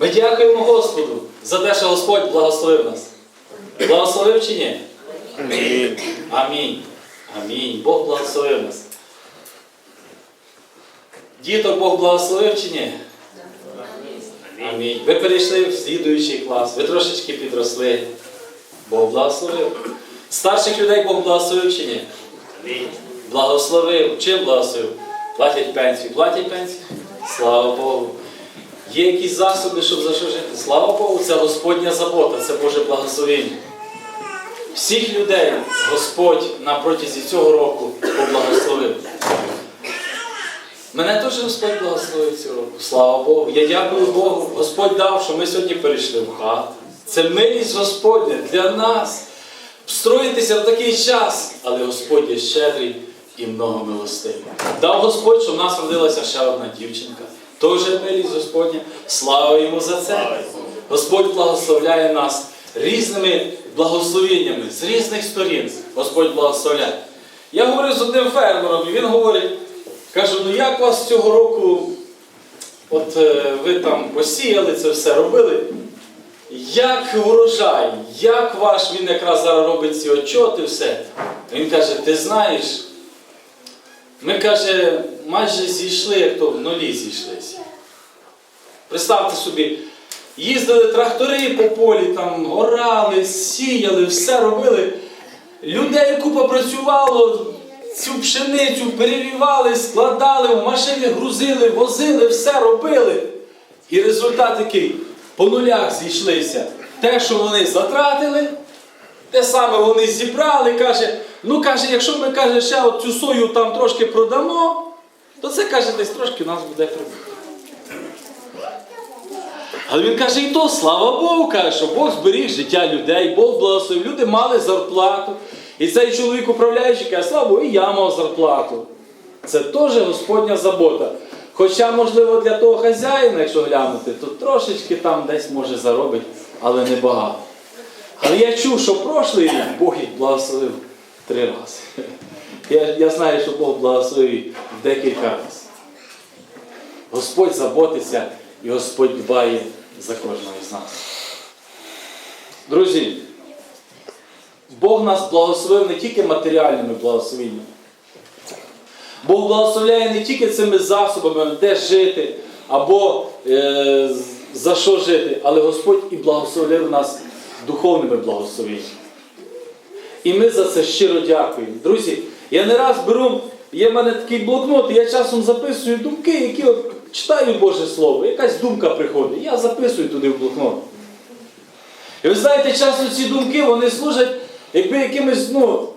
Ми дякуємо Господу за те, що Господь благословив нас. Благословив чи ні? Амінь. Амінь. Амінь. Бог благословив нас. Діток Бог благословив чи ні? Амінь. Ви перейшли в слідуючий клас, ви трошечки підросли. Бог благословив. Старших людей Бог благословив чи ні? Благословив. Чим благословив? Платять пенсію. Платять пенсію? Слава Богу. Є якісь засоби, щоб за що жити? Слава Богу, це Господня забота, це Боже благословення. Всіх людей Господь на протязі цього року поблагословив. Мене теж Господь благословив цього року. Слава Богу. Я дякую Богу. Господь дав, що ми сьогодні перейшли в хату. Це милість Господня для нас. Встроїтися в такий час, але Господь є щедрий і многомилостивий. Дав Господь, що в нас родилася ще одна дівчинка. Теж милість Господня. Слава йому за це. Господь благословляє нас різними благословеннями з різних сторін. Господь благословляє. Я говорив з одним фермером, і він говорить, кажу, ну як вас цього року, от е, ви там посіяли це все робили? Як урожай, як ваш, він якраз зараз робить ці отчоти, все. Він каже, ти знаєш, ми каже, майже зійшли, як то в нулі зійшлися. Представте собі, їздили трактори по полі, там орали, сіяли, все робили. Людей купа працювало, цю пшеницю перевівали, складали, в машини грузили, возили, все робили. І результат який? По нулях зійшлися. Те, що вони затратили, те саме вони зібрали, каже, ну каже, якщо ми каже, ще цю сою там трошки продамо, то це каже, десь трошки нас буде прибуток. Але він каже, і то, слава Богу, каже, що Бог зберіг життя людей, Бог благословив. Люди мали зарплату. І цей чоловік управляючий каже, слава Богу, і я мав зарплату. Це теж Господня забота. Хоча, можливо, для того хазяїна, якщо глянути, то трошечки там десь може заробить, але не багато. Але я чув, що прошлий рік Бог їх благословив три рази. Я, я знаю, що Бог благословив декілька разів. Господь заботиться і Господь дбає за кожного з нас. Друзі, Бог нас благословив не тільки матеріальними благословеннями. Бог благословляє не тільки цими засобами, де жити або е, за що жити, але Господь і благословив нас духовними благословеннями. І ми за це щиро дякуємо. Друзі, я не раз беру, є в мене такий блокнот, і я часом записую думки, які от читаю Боже Слово, якась думка приходить, я записую туди в блокнот. І ви знаєте, часом ці думки вони служать, якби якимось, ну,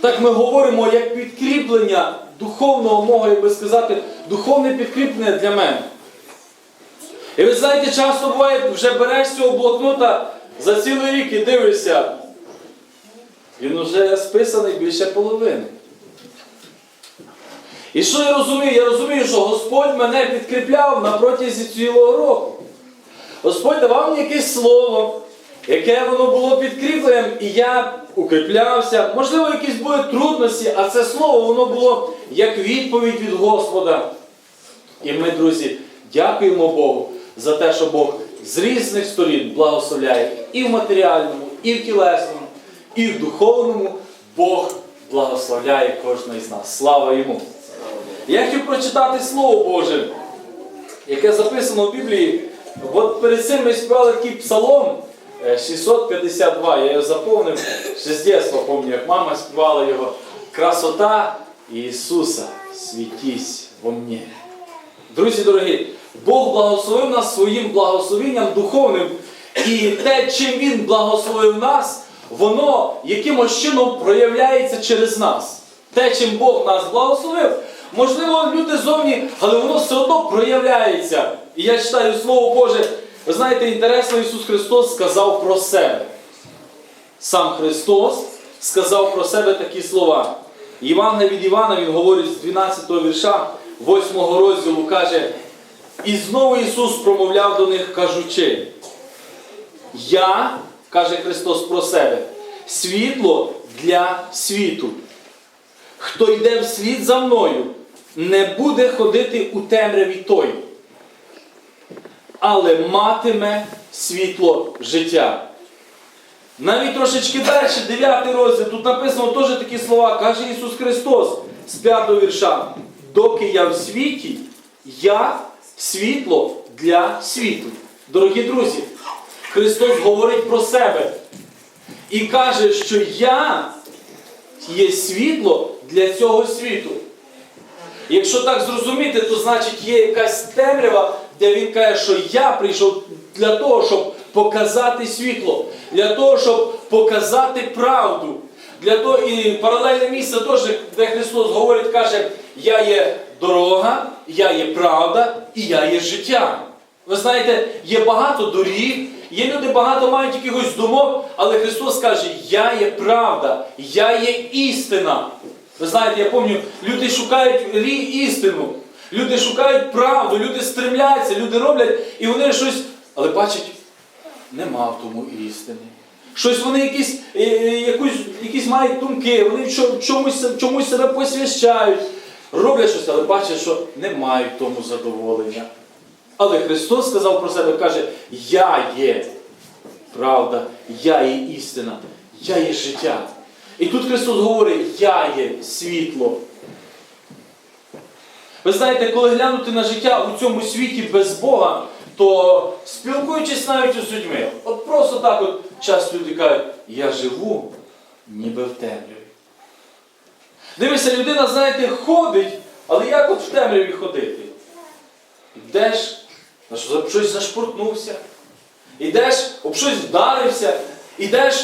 так ми говоримо, як підкріплення духовного мого, як би сказати, духовне підкріплення для мене. І ви знаєте, часто буває, вже береш цього блокнота за цілий рік і дивишся. Він вже списаний більше половини. І що я розумію? Я розумію, що Господь мене підкріпляв на протязі цілого року. Господь давав мені якесь слово, яке воно було підкріпленням, і я укріплявся. Можливо, якісь були трудності, а це слово воно було як відповідь від Господа. І ми, друзі, дякуємо Богу за те, що Бог з різних сторін благословляє і в матеріальному, і в тілесному, і в духовному Бог благословляє кожного із нас. Слава йому! Я хотів прочитати Слово Боже, яке записано в Біблії. От перед цим ми співали такий псалом е, 652. Я його заповнив ще з дитинства, пам'ятаю, як мама співала його. Красота Ісуса, світісь во мені. Друзі дорогі, Бог благословив нас своїм благословенням духовним. І те, чим Він благословив нас, воно якимось чином проявляється через нас. Те, чим Бог нас благословив, можливо, люди зовні, але воно все одно проявляється. І я читаю Слово Боже. Ви знаєте, інтересно, Ісус Христос сказав про себе. Сам Христос сказав про себе такі слова. Євангелія від Івана, він говорить з 12 го вірша, 8 розділу, каже, і знову Ісус промовляв до них, кажучи, я, каже Христос про себе, світло для світу. Хто йде в світ за мною, не буде ходити у темряві той. але матиме світло життя. Навіть трошечки далі, 9 розділ, тут написано теж такі слова, каже Ісус Христос з 5 вірша. Доки я в світі, я світло для світу. Дорогі друзі, Христос говорить про себе і каже, що я є світло для цього світу. Якщо так зрозуміти, то значить є якась темрява, де він каже, що я прийшов для того, щоб показати світло, для того, щоб показати правду. Для того, і паралельне місце теж, де Христос говорить, каже, я є дорога, я є правда і я є життя. Ви знаєте, є багато доріг, є люди багато мають якихось думок, але Христос каже, я є правда, я є істина. Ви знаєте, я пам'ятаю, люди шукають істину, люди шукають правду, люди стремляться, люди роблять, і вони щось, але бачать, нема в тому істини. Щось вони якісь, е, е, якусь, якісь мають думки, вони чомусь, чомусь себе посвящають, роблять щось, але бачать, що не мають тому задоволення. Але Христос сказав про себе, каже, я є правда, я є істина, я є життя. І тут Христос говорить, я є світло. Ви знаєте, коли глянути на життя у цьому світі без Бога, то спілкуючись навіть із людьми, от просто так от часто люди кажуть, я живу ніби в темряві. Дивися, людина, знаєте, ходить, але як от в темряві ходити? Йдеш, об щось зашпортнувся, йдеш, об щось вдарився, йдеш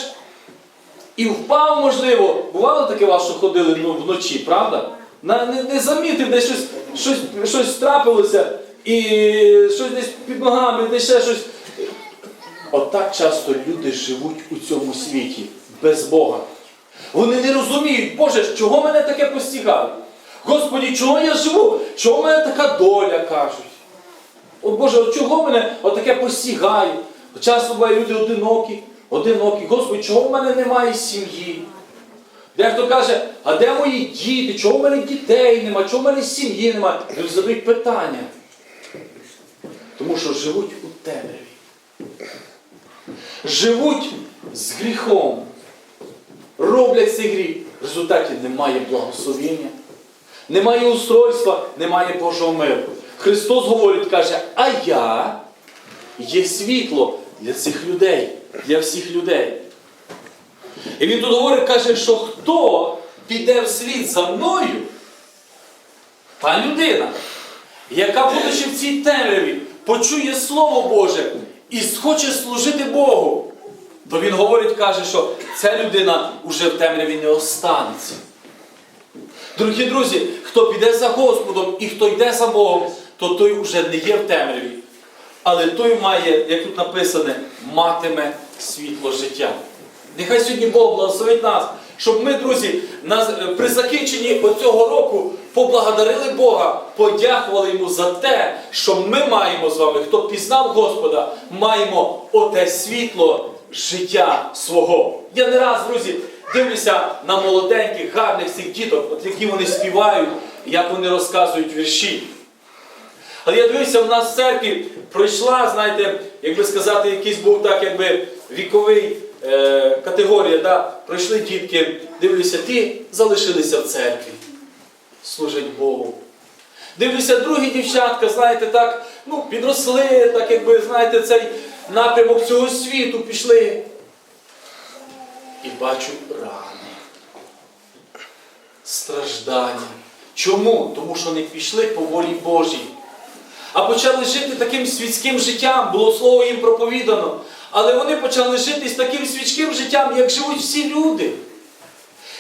і впав, можливо. Бувало таке вас, що ходили ну, вночі, правда? На, не, не замітив, десь щось, щось, щось трапилося, і щось десь під ногами, десь ще щось. Отак часто люди живуть у цьому світі без Бога. Вони не розуміють, Боже, чого мене таке постігає? Господі, чого я живу? Чого в мене така доля кажуть? О Боже, от чого мене отаке постігає? Часто буває люди одинокі, одинокі. Господи, чого в мене немає сім'ї? Дехто каже, а де мої діти? Чого в мене дітей немає? Чого в мене сім'ї немає? Люди задають питання. Тому що живуть у темряві. Живуть з гріхом. Роблять цей гріх. В результаті немає благословення, немає устройства, немає Божого миру. Христос говорить, каже, а я є світло для цих людей, для всіх людей. І він тут говорить, каже, що хто піде вслід за мною, та людина, яка, будучи в цій темряві, почує Слово Боже і схоче служити Богу, то він говорить, каже, що ця людина уже в темряві не останеться. Дорогі друзі, хто піде за Господом і хто йде за Богом, то той уже не є в темряві. Але той має, як тут написане, матиме світло життя. Нехай сьогодні Бог благословить нас, щоб ми, друзі, при закінченні оцього року поблагодарили Бога, подякували Йому за те, що ми маємо з вами, хто пізнав Господа, маємо оте світло життя свого. Я не раз, друзі, дивлюся на молоденьких, гарних цих діток, от які вони співають, як вони розказують вірші. Але я дивився, в нас в церкві пройшла, знаєте, як би сказати, якийсь був так, якби віковий е, категорія, да? пройшли дітки, дивлюся, ті залишилися в церкві, служать Богу. Дивлюся, другі дівчатка, знаєте, так, ну, підросли, так якби, знаєте, цей напрямок цього світу пішли. І бачу рани, страждання. Чому? Тому що не пішли по волі Божій а почали жити таким світським життям, було слово їм проповідано. Але вони почали жити з таким світським життям, як живуть всі люди.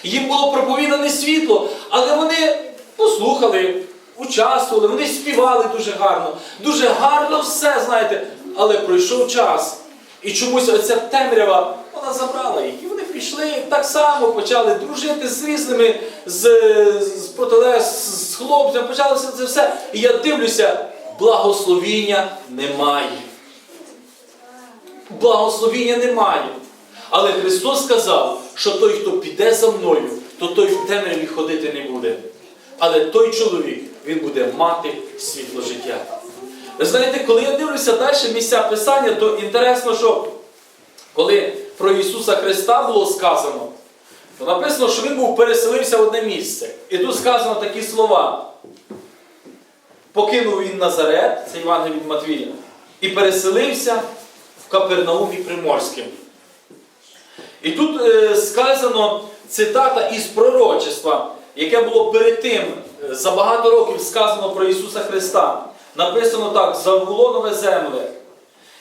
Їм було проповідане світло, але вони послухали, участвували, вони співали дуже гарно, дуже гарно все, знаєте. Але пройшов час. І чомусь оця темрява, вона забрала їх. І вони пішли так само, почали дружити з різними, з, з протилеж, з хлопцями, почали все це все. І я дивлюся, благословіння немає. Благословіння немає. Але Христос сказав, що той, хто піде за мною, то той в темряві ходити не буде. Але той чоловік, він буде мати світло життя. Ви знаєте, коли я дивлюся далі місця Писання, то інтересно, що коли про Ісуса Христа було сказано, то написано, що Він був переселився в одне місце. І тут сказано такі слова. Покинув він Назарет, це Євангелій від Матвія, і переселився в Капернаумі Приморським. І тут е, сказано цитата із пророчества, яке було перед тим, е, за багато років сказано про Ісуса Христа. Написано так: Завулонове земле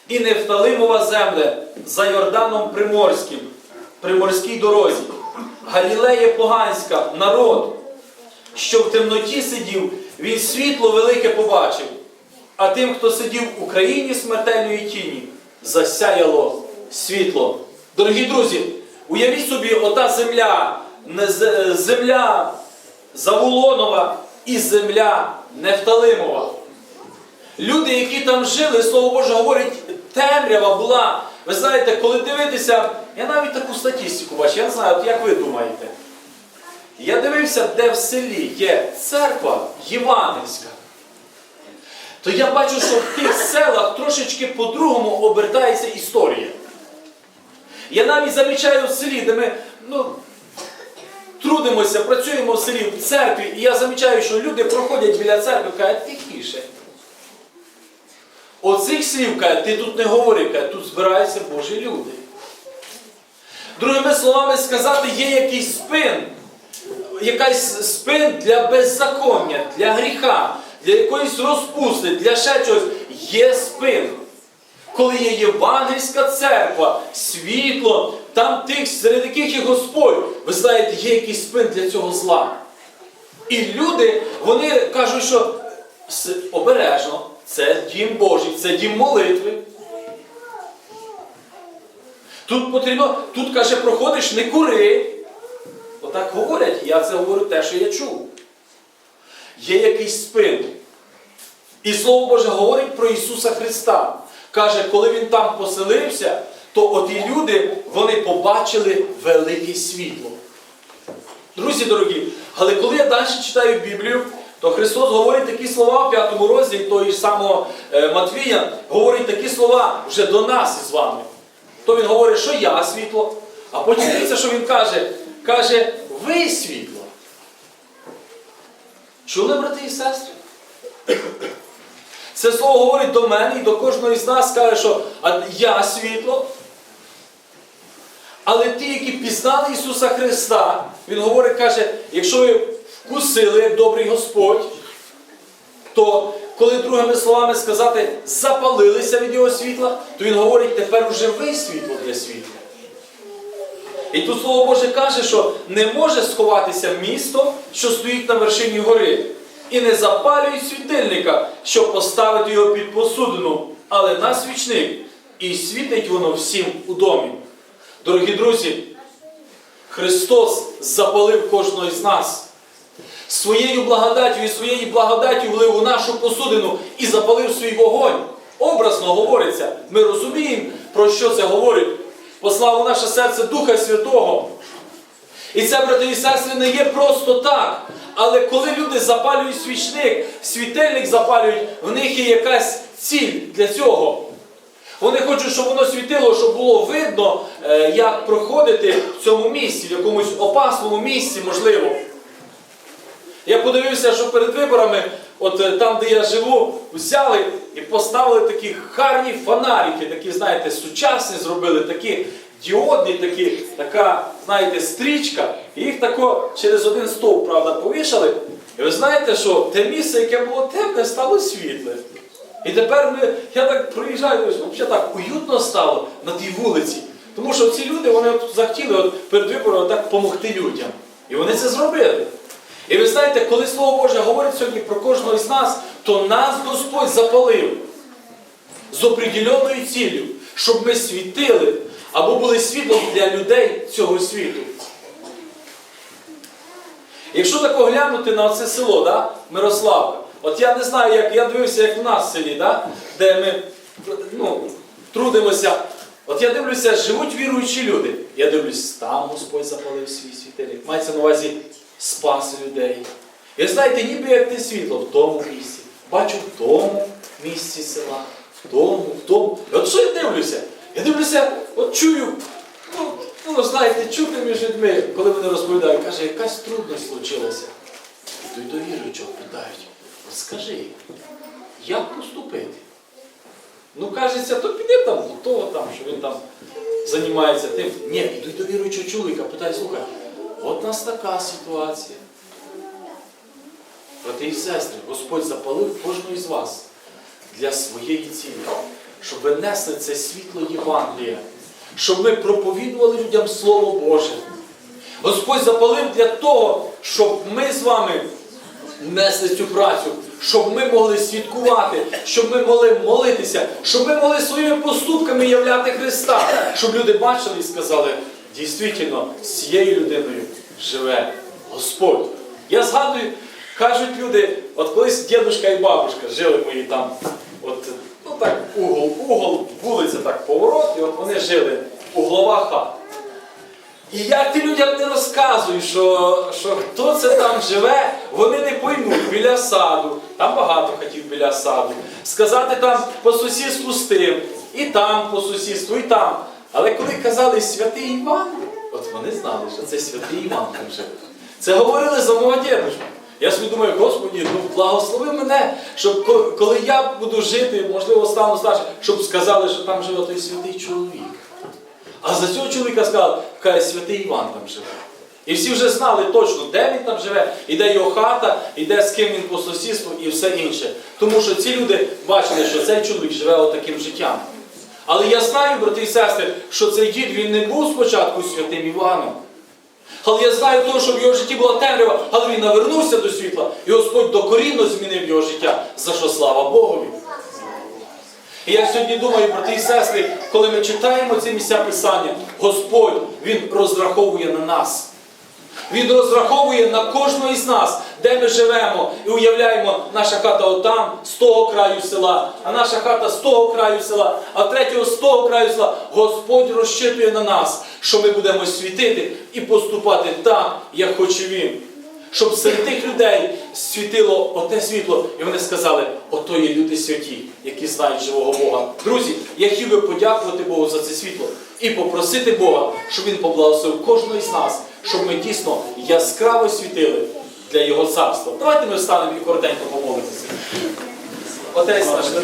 і Нефталимова земле за Йорданом Приморським, Приморській дорозі, Галілея Поганська, народ, що в темноті сидів, він світло велике побачив, а тим, хто сидів у країні смертельної тіні, засяяло світло. Дорогі друзі, уявіть собі, ота земля, не земля Завулонова і земля Нефталимова. Люди, які там жили, слово Боже говорить, темрява була. Ви знаєте, коли дивитися, я навіть таку статистику бачу, я не знаю, от як ви думаєте. Я дивився, де в селі є церква Євангельська. То я бачу, що в тих селах трошечки по-другому обертається історія. Я навіть замічаю в селі, де ми ну, трудимося, працюємо в селі в церкві, і я замічаю, що люди проходять біля церкви і кажуть, тихіше. Оцих слів каже, ти тут не говори, каже, тут збираються Божі люди. Другими словами сказати, є якийсь спин, якийсь спин для беззаконня, для гріха, для якоїсь розпусти, для ще чогось. Є спин. Коли є євангельська церква, світло, там тих, серед яких є Господь, ви знаєте, є якийсь спин для цього зла. І люди, вони кажуть, що обережно, це дім Божий, це дім молитви. Тут потрібно, тут каже, проходиш, не кури. Отак говорять, я це говорю те, що я чув. Є якийсь спин. І Слово Боже говорить про Ісуса Христа. Каже, коли Він там поселився, то оті люди, вони побачили велике світло. Друзі дорогі, але коли я далі читаю Біблію, то Христос говорить такі слова в п'ятому розділі того ж самого е, Матвія, говорить такі слова вже до нас із вами. То він говорить, що я світло, а потім дивіться, що він каже. Каже, ви світло. Чули, брати і сестри? Це слово говорить до мене і до кожного із нас каже, що «А я світло. Але ті, які пізнали Ісуса Христа, Він говорить, каже, якщо ви вкусили, як добрий Господь, то коли другими словами сказати, запалилися від Його світла, то Він говорить, тепер уже ви світло для світла. І тут Слово Боже каже, що не може сховатися місто, що стоїть на вершині гори, і не запалюють світильника, щоб поставити його під посудину, але на свічник, і світить воно всім у домі. Дорогі друзі, Христос запалив кожного із нас. Своєю благодаттю і своєю благодаттю влив у нашу посудину і запалив свій вогонь. Образно говориться. Ми розуміємо, про що це говорить. Послав у наше серце Духа Святого. І це, брати і сестри, не є просто так. Але коли люди запалюють свічник, світильник запалюють, в них є якась ціль для цього. Вони хочуть, щоб воно світило, щоб було видно, е, як проходити в цьому місці, в якомусь опасному місці, можливо. Я подивився, що перед виборами, от е, там, де я живу, взяли і поставили такі гарні фонарики, такі, знаєте, сучасні зробили, такі діодні, такі, така, знаєте, стрічка. І їх тако через один стовп, правда, повішали. І ви знаєте, що те місце, яке було темне, стало світле. І тепер ми, я так проїжджаю, взагалі так уютно стало на тій вулиці. Тому що ці люди вони от захотіли от перед вибором так допомогти людям. І вони це зробили. І ви знаєте, коли Слово Боже говорить сьогодні про кожного із нас, то нас Господь запалив з определеною ціллю, щоб ми світили або були світлом для людей цього світу. Якщо так оглянути на це село, да, Мирославка, от я не знаю, як я дивився, як в нас в селі, да, де ми ну, трудимося. От я дивлюся, живуть віруючі люди. Я дивлюсь, там Господь запалив свій світильник. Мається на увазі спас людей. І знаєте, ніби як те світло в тому місці, бачу в тому, місці села, в тому, в тому. І от що я дивлюся? Я дивлюся, от чую, ну, ну знаєте, чути між людьми, коли вони розповідають, каже, якась трудність случилася. То й до віруючого питають, скажи, як поступити? Ну, кажеться, то піди там до того, там, що він там займається тим. Ні, йдуть до віруючого чоловіка, питай, слухай, от у нас така ситуація. Брати і сестри, Господь запалив кожного із вас для своєї цілі, щоб ви несли це світло Євангелія, щоб ми проповідували людям Слово Боже. Господь запалив для того, щоб ми з вами несли цю працю, щоб ми могли свідкувати, щоб ми могли молитися, щоб ми могли своїми поступками являти Христа, щоб люди бачили і сказали, дійсно, з цією людиною живе Господь. Я згадую, кажуть люди, от колись дідушка і бабушка жили мої там, от ну так, угол, угол, вулиця так поворот, і от вони жили углова хата. І як ти людям не розказуєш, що, що хто це там живе, вони не поймуть біля саду, там багато хатів біля саду. Сказати там по сусідству з тим, і там по сусідству, і там. Але коли казали святий Іван, от вони знали, що це святий Іван там живе. Це говорили за мого дідушку. Я собі думаю, Господі, ну благослови мене, щоб коли я буду жити, можливо, стану старшим, щоб сказали, що там живе той святий чоловік. А за цього чоловіка сказали, каже, святий Іван там живе. І всі вже знали точно, де він там живе, і де його хата, і де з ким він по сусідству, і все інше. Тому що ці люди бачили, що цей чоловік живе отаким життям. Але я знаю, брати і сестри, що цей дід він не був спочатку святим Іваном. Але я знаю того, що в його житті була темрява, але він навернувся до світла, і Господь докорінно змінив його життя, за що слава Богові. І я сьогодні думаю, брати і сестри, коли ми читаємо ці місця Писання, Господь Він розраховує на нас. Він розраховує на кожного із нас, де ми живемо, і уявляємо, наша хата отам, з того краю села, а наша хата з того краю села, а третього з того краю села. Господь розчитує на нас, що ми будемо світити і поступати так, як хоче Він. Щоб серед тих людей світило оте світло, і вони сказали, ото є люди святі, які знають живого Бога. Друзі, я хотів би подякувати Богу за це світло і попросити Бога, щоб Він поблагословив кожного із нас, щоб ми дійсно яскраво світили для Його царства. Давайте ми встанемо і коротенько помолимося. Отець наш небесний.